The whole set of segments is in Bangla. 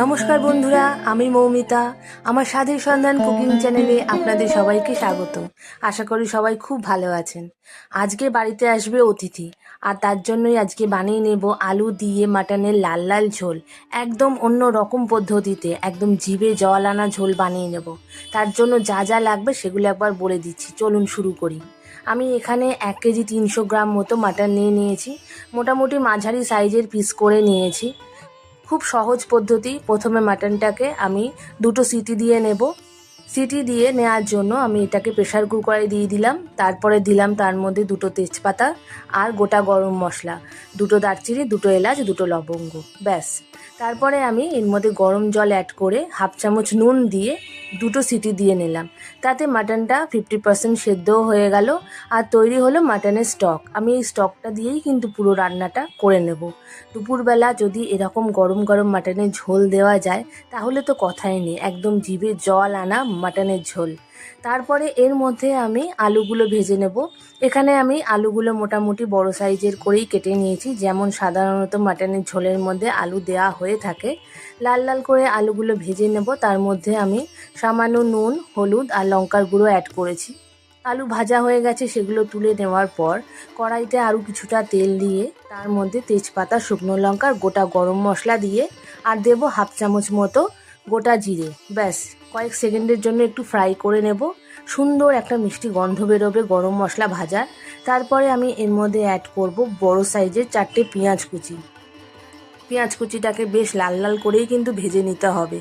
নমস্কার বন্ধুরা, আমি মৌমিতা। আমার স্বাদের সন্ধান কুকিং চ্যানেলে আপনাদের সবাইকে স্বাগত আশা করি সবাই খুব ভালো আছেন। আজকে বাড়িতে আসবে অতিথি, আর তার জন্যই আজকে বানিয়ে নেব আলু দিয়ে মাটনের লাল লাল ঝোল। একদম অন্য রকম পদ্ধতিতে একদম জিভে জল আনা ঝোল বানিয়ে নেব। তার জন্য যা যা লাগবে সেগুলো একবার বলে দিচ্ছি। চলুন শুরু করি। আমি এখানে এক কেজি তিনশো গ্রাম মতো মাটন নিয়ে নিয়েছি। মোটামুটি মাঝারি সাইজের পিস করে নিয়েছি। খুব সহজ পদ্ধতি। প্রথমে মাটনটাকে আমি দুটো সিটি দিয়ে নেব। সিটি দিয়ে নেওয়ার জন্য আমি এটাকে প্রেশার কুকারে দিয়ে দিলাম। তারপরে দিলাম তার মধ্যে দুটো তেজপাতা আর গোটা গরম মশলা। দুটো দারচিনি, দুটো এলাচ, দুটো লবঙ্গ। ব্যাস। তারপরে আমি এর মধ্যে গরম জল অ্যাড করে হাফ চামচ নুন দিয়ে দুটো সিটি দিয়ে নিলাম। তাতে মাটনটা ফিফটি পার্সেন্ট সেদ্ধও হয়ে গেল আর তৈরি হলো মাটনের স্টক আমি এই স্টকটা দিয়েই কিন্তু পুরো রান্নাটা করে নেব। দুপুরবেলা যদি এরকম গরম গরম মাটনের ঝোল দেওয়া যায়, তাহলে তো কথাই নেই। একদম জিভে জল আনা মাটনের ঝোল। তারপরে এর মধ্যে আমি আলুগুলো ভেজে নেব। এখানে আমি আলুগুলো মোটামুটি বড় সাইজের করেই কেটে নিয়েছি। যেমন সাধারণত মাটনের ঝোলের মধ্যে আলু দেওয়া হয়ে থাকে। লাল লাল করে আলুগুলো ভেজে নেব। তার মধ্যে আমি সামান্য নুন, হলুদ আর লঙ্কার গুঁড়ো অ্যাড করেছি। আলু ভাজা হয়ে গেছে সেগুলো তুলে নেওয়ার পর কড়াইতে আরও কিছুটা তেল দিয়ে তার মধ্যে তেজপাতা, শুকনো লঙ্কার গোটা গরম মশলা দিয়ে আর দেব হাফ চামচ মতো গোটা জিরে। ব্যাস। কয়েক সেকেন্ডের জন্য একটু ফ্রাই করে নেব। সুন্দর একটা মিষ্টি গন্ধ বেরোবে গরম মশলা ভাজার তারপরে আমি এর মধ্যে অ্যাড করব বড় সাইজের চারটে পেঁয়াজ কুচি। পেঁয়াজ কুচিটাকে বেশ লাল লাল করেই কিন্তু ভেজে নিতে হবে।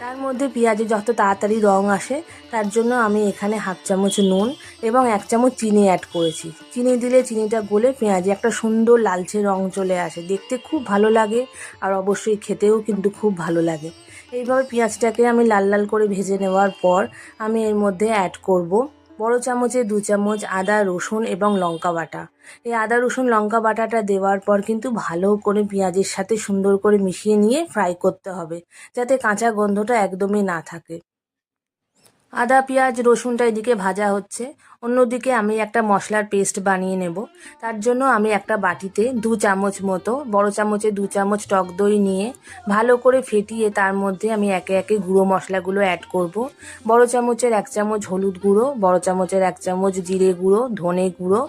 তার মধ্যে পেঁয়াজে যত তাড়াতাড়ি রং আসে, তার জন্য আমি এখানে হাফ চামচ নুন এবং এক চামচ চিনি অ্যাড করেছি। চিনি দিলে চিনিটা গলে পেঁয়াজে একটা সুন্দর লালচে রং চলে আসে। দেখতে খুব ভালো লাগে আর অবশ্যই খেতেও কিন্তু খুব ভালো লাগে। এইভাবে পেঁয়াজটাকে আমি লাল লাল করে ভেজে নেওয়ার পর আমি এর মধ্যে অ্যাড করব বড় চামচে দু চামচ আদা, রসুন এবং লঙ্কা বাটা। এই আদা, রসুন, লঙ্কা বাটাটা দেওয়ার পর কিন্তু ভালো করে পেঁয়াজের সাথে সুন্দর করে মিশিয়ে নিয়ে ফ্রাই করতে হবে, যাতে কাঁচা গন্ধটা একদমই না থাকে। আদা, পেঁয়াজ, রসুনটা এদিকে ভাজা হচ্ছে। অন্যদিকে আমি একটা মশলার পেস্ট বানিয়ে নেব। তার জন্য আমি একটা বাটিতে দু চামচ মতো, বড় চামচে দু চামচ টক দই নিয়ে ভালো করে ফেটিয়ে তার মধ্যে আমি একে একে গুঁড়ো মশলাগুলো অ্যাড করব। বড় চামচের এক চামচ হলুদ গুঁড়ো, বড় চামচের এক চামচ জিরে গুঁড়ো, ধনে গুঁড়ো,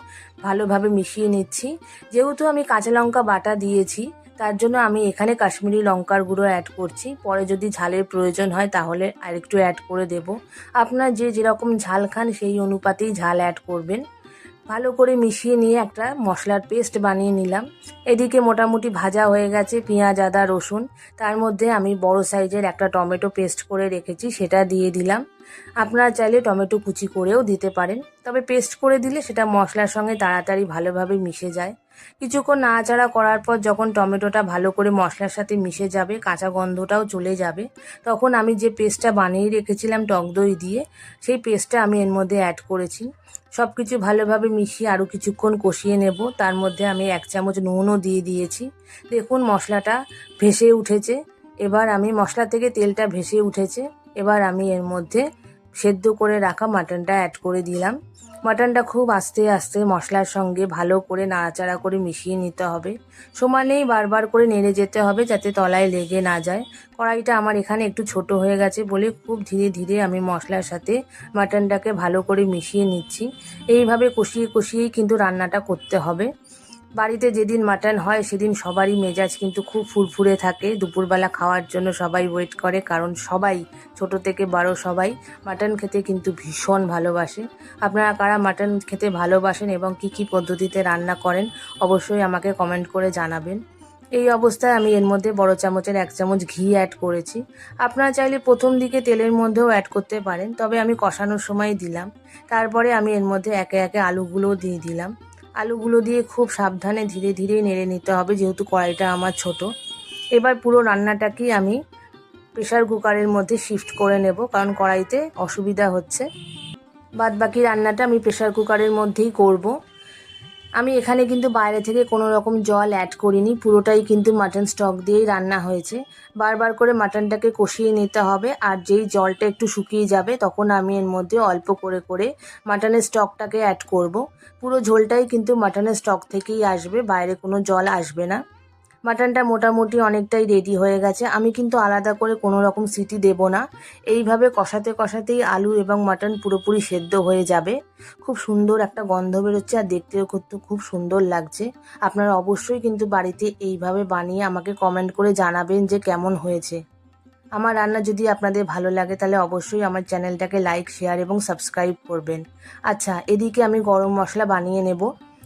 ভালোভাবে মিশিয়ে নিচ্ছি। যেহেতু আমি কাঁচা লঙ্কা বাটা দিয়েছি তার জন্য আমি এখানে কাশ্মীরি লঙ্কার গুঁড়ো অ্যাড করছি। পরে যদি ঝালের প্রয়োজন হয় তাহলে আরেকটু অ্যাড করে দেব। আপনার যে যেরকম ঝাল খান সেই অনুপাতেই ঝাল অ্যাড করবেন। ভালো করে মিশিয়ে নিয়ে একটা মশলার পেস্ট বানিয়ে নিলাম। এদিকে মোটামুটি ভাজা হয়ে গেছে পেঁয়াজ, আদা, রসুন। তার মধ্যে আমি বড় সাইজের একটা টমেটো পেস্ট করে রেখেছি, সেটা দিয়ে দিলাম। আপনারা চাইলে টমেটো কুচি করেও দিতে পারেন, তবে পেস্ট করে দিলে সেটা মশলার সঙ্গে তাড়াতাড়ি ভালোভাবে মিশে যায়। কিছুক্ষণ নাড়াচাড়া করার পর যখন টমেটোটা ভালো করে মশলার সাথে মিশে যাবে, কাঁচা গন্ধটাও চলে যাবে, তখন আমি যে পেস্টটা বানিয়ে রেখেছিলাম টক দই দিয়ে, সেই পেস্টটা আমি এর মধ্যে অ্যাড করেছি। সব কিছু ভালোভাবে মিশিয়ে আরও কিছুক্ষণ কষিয়ে নেব। তার মধ্যে আমি এক চামচ নুনও দিয়ে দিয়েছি। দেখুন মশলাটা ভেসে উঠেছে। এবার আমি মশলা থেকে তেলটা ভেসে উঠেছে। এবার আমি এর মধ্যে সেদ্ধ করে রাখা মাটনটা অ্যাড করে দিলাম। মাটনটা খুব আস্তে আস্তে মশলার সঙ্গে ভালো করে নাড়াচাড়া করে মিশিয়ে নিতে হবে। সমানেই বারবার করে নেড়ে যেতে হবে যাতে তলায় লেগে না যায়। কড়াইটা আমার এখানে একটু ছোট হয়ে গেছে বলে খুব ধীরে ধীরে আমি মশলার সাথে মাটনটাকে ভালো করে মিশিয়ে নিচ্ছি। এইভাবে কষিয়ে কষিয়েই কিন্তু রান্নাটা করতে হবে। বাড়িতে যেদিন মাটন হয়, সেদিন সবারই মেজাজ কিন্তু খুব ফুরফুরে থাকে। দুপুরবেলা খাওয়ার জন্য সবাই ওয়েট করে, কারণ সবাই, ছোট থেকে বড় সবাই মাটন খেতে কিন্তু ভীষণ ভালোবাসে। আপনারা কারা মাটন খেতে ভালোবাসেন এবং কি কি পদ্ধতিতে রান্না করেন, অবশ্যই আমাকে কমেন্ট করে জানাবেন। এই অবস্থায় আমি এর মধ্যে বড় চামচের এক চামচ ঘি অ্যাড করেছি। আপনারা চাইলে প্রথম দিকে তেলের মধ্যেও অ্যাড করতে পারেন, তবে আমি কষানোর সময় দিলাম। তারপরে আমি এর মধ্যে একে একে আলুগুলোও দিয়ে দিলাম। আলুগুলো দিয়ে খুব সাবধানে ধীরে ধীরে নেড়ে নিতে হবে, যেহেতু কড়াইটা আমার ছোট। এবার পুরো রান্নাটাকেই আমি প্রেশার কুকারের মধ্যে শিফট করে নেব, কারণ কড়াইতে অসুবিধা হচ্ছে। বাদ বাকি রান্নাটা আমি প্রেশার কুকারের মধ্যেই করব। আমি এখানে কিন্তু বাইরে থেকে কোনো রকম জল অ্যাড করিনি। পুরোটাই কিন্তু মাটন স্টক দিয়েই রান্না হয়েছে। বারবার করে মাটনটাকে কষিয়ে নিতে হবে আর যেই জলটা একটু শুকিয়ে যাবে তখন আমি এর মধ্যে অল্প করে করে মাটনের স্টকটাকে অ্যাড করব। পুরো ঝোলটাই কিন্তু মাটনের স্টক থেকেই আসবে, বাইরে কোনো জল আসবে না। মাটনটা মোটামুটি অনেকটাই রেডি হয়ে গেছে। আমি কিন্তু আলাদা করে কোনো রকম সিটি দেব না। এইভাবে কষাতে কষাতেই আলু এবং মাটন পুরোপুরি সেদ্ধ হয়ে যাবে। খুব সুন্দর একটা গন্ধ বেরোচ্ছে আর দেখতেও কিন্তু খুব সুন্দর লাগছে। আপনারা অবশ্যই কিন্তু বাড়িতে এইভাবে বানিয়ে আমাকে কমেন্ট করে জানাবেন যে কেমন হয়েছে। আমার রান্না যদি আপনাদের ভালো লাগে তাহলে অবশ্যই আমার চ্যানেলটাকে লাইক শেয়ার এবং সাবস্ক্রাইব করবেন। আচ্ছা এদিকে আমি গরম মশলা বানিয়ে নেব।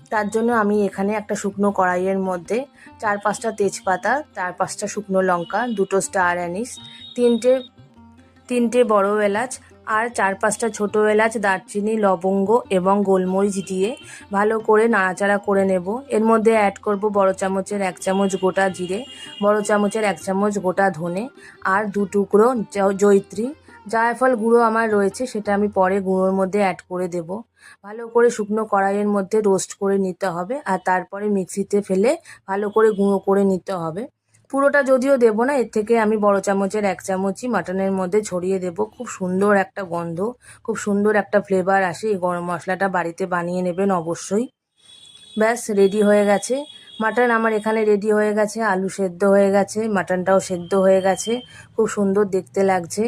তার জন্য আমি এখানে একটা শুকনো কড়াইয়ের মধ্যে চার পাঁচটা তেজপাতা, চার পাঁচটা শুকনো লঙ্কা, দুটো স্টার অ্যানিস তিনটে তিনটে বড় এলাচ আর চার পাঁচটা ছোটো এলাচ, দারচিনি, লবঙ্গ এবং গোলমরিচ দিয়ে ভালো করে নাড়াচাড়া করে নেব। এর মধ্যে অ্যাড করব বড় চামচের এক চামচ গোটা জিরে, বড় চামচের এক চামচ গোটা ধনে আর দু টুকরো জ- জয়িত্রী। জায়ফল গুঁড়ো আমার রয়েছে, সেটা আমি পরে গুঁড়োর মধ্যে অ্যাড করে দেব। ভালো করে শুকনো কড়াইয়ের মধ্যে রোস্ট করে নিতে হবে, আর তারপরে মিক্সিতে ফেলে ভালো করে গুঁড়ো করে নিতে হবে। পুরোটা যদিও দেবো না, এর থেকে আমি বড় চামচের এক চামচই মাটনের মধ্যে ছড়িয়ে দেব। খুব সুন্দর একটা গন্ধ, খুব সুন্দর একটা ফ্লেভার আসে, এই গরম মশলাটা বাড়িতে বানিয়ে নেবেন অবশ্যই। ব্যাস রেডি হয়ে গেছে। মাটন আমার এখানে রেডি হয়ে গেছে, আলু সেদ্ধ হয়ে গেছে মাটনটাও সেদ্ধ হয়ে গেছে। খুব সুন্দর দেখতে লাগছে।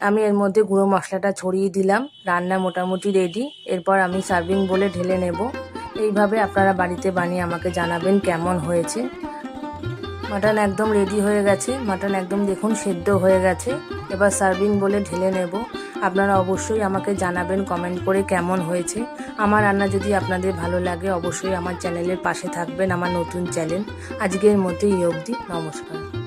আমি এর মধ্যে গুঁড়ো মশলাটা ছড়িয়ে দিলাম। রান্না মোটামুটি রেডি এরপর আমি সার্ভিং বলে ঢেলে নেব। এইভাবে আপনারা বাড়িতে বানিয়ে আমাকে জানাবেন কেমন হয়েছে। মাটন একদম রেডি হয়ে গেছে। মাটন একদম দেখুন সেদ্ধ হয়ে গেছে। এবার সার্ভিং বলে ঢেলে নেব। আপনারা অবশ্যই আমাকে জানাবেন কমেন্ট করে কেমন হয়েছে। আমার রান্না যদি আপনাদের ভালো লাগে, অবশ্যই আমার চ্যানেলের পাশে থাকবেন, আমার নতুন চ্যানেল আজকের মতো এই অবধি। নমস্কার।